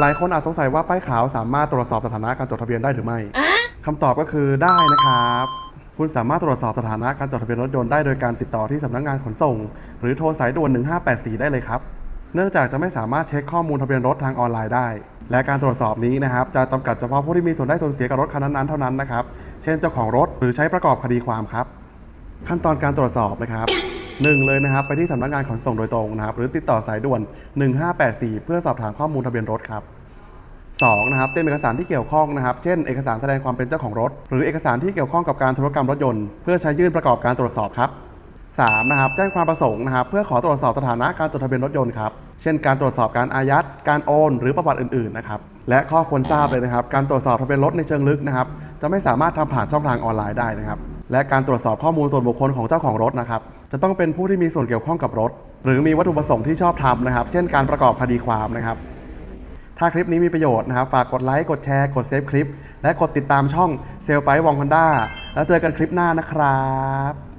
หลายคนอาจสงสัยว่าป้ายขาวสามารถตรวจสอบสถานะการจดทะเบียนได้หรือไม่คำตอบก็คือได้นะครับ คุณสามารถตรวจสอบสถานะการจดทะเบียนรถยนต์ได้โดยการติดต่อที่สำนักงานขนส่ง หรือโทรสายด่วน 1584 ได้เลยครับ เนื่องจากจะไม่สามารถเช็คข้อมูลทะเบียนรถทางออนไลน์ได้ และการตรวจสอบนี้นะครับจะจำกัดเฉพาะผู้ที่มีส่วนได้ส่วนเสียกับรถคันนั้นๆเท่านั้นนะครับ เช่นเจ้าของรถหรือใช้ประกอบคดีความครับ ขั้นตอนการตรวจสอบนะครับ หนึ่งเลยนะครับ ไปที่สำนักงานขนส่งโดยตรงนะครับ หรือติดต่อสายด่วน 1584 เพื่อสอบถามข้อมูลทะเบียนรถครับ 2 นะครับเตรียมเอกสารที่เกี่ยวข้องนะครับ เช่น เอกสารแสดงความเป็นเจ้าของรถ หรือเอกสารที่เกี่ยวข้องกับการธุรกรรมรถยนต์ เพื่อใช้ยื่นประกอบการตรวจสอบครับ 3 นะครับแจ้งความประสงค์นะครับ เพื่อขอตรวจสอบสถานะการจดทะเบียนรถยนต์ครับ เช่น การตรวจสอบการอายัด การโอน หรือประวัติอื่นๆนะครับ และข้อควรทราบเลยนะครับ การตรวจสอบทะเบียนรถในเชิงลึกนะครับ จะไม่สามารถทำผ่านช่องทางออนไลน์ได้นะครับ และการตรวจสอบข้อมูลส่วนบุคคลของเจ้าของรถนะครับ จะต้องเป็นผู้ที่มีส่วนเกี่ยวข้องกับรถ หรือมีวัตถุประสงค์ที่ชอบทำนะครับ เช่นการประกอบคดีความนะครับ ถ้าคลิปนี้มีประโยชน์นะครับ ฝากกดไลค์กดแชร์กดเซฟคลิป และกดติดตามช่องเซลไปวองคอนด้าแล้วเจอกันคลิปหน้านะครับ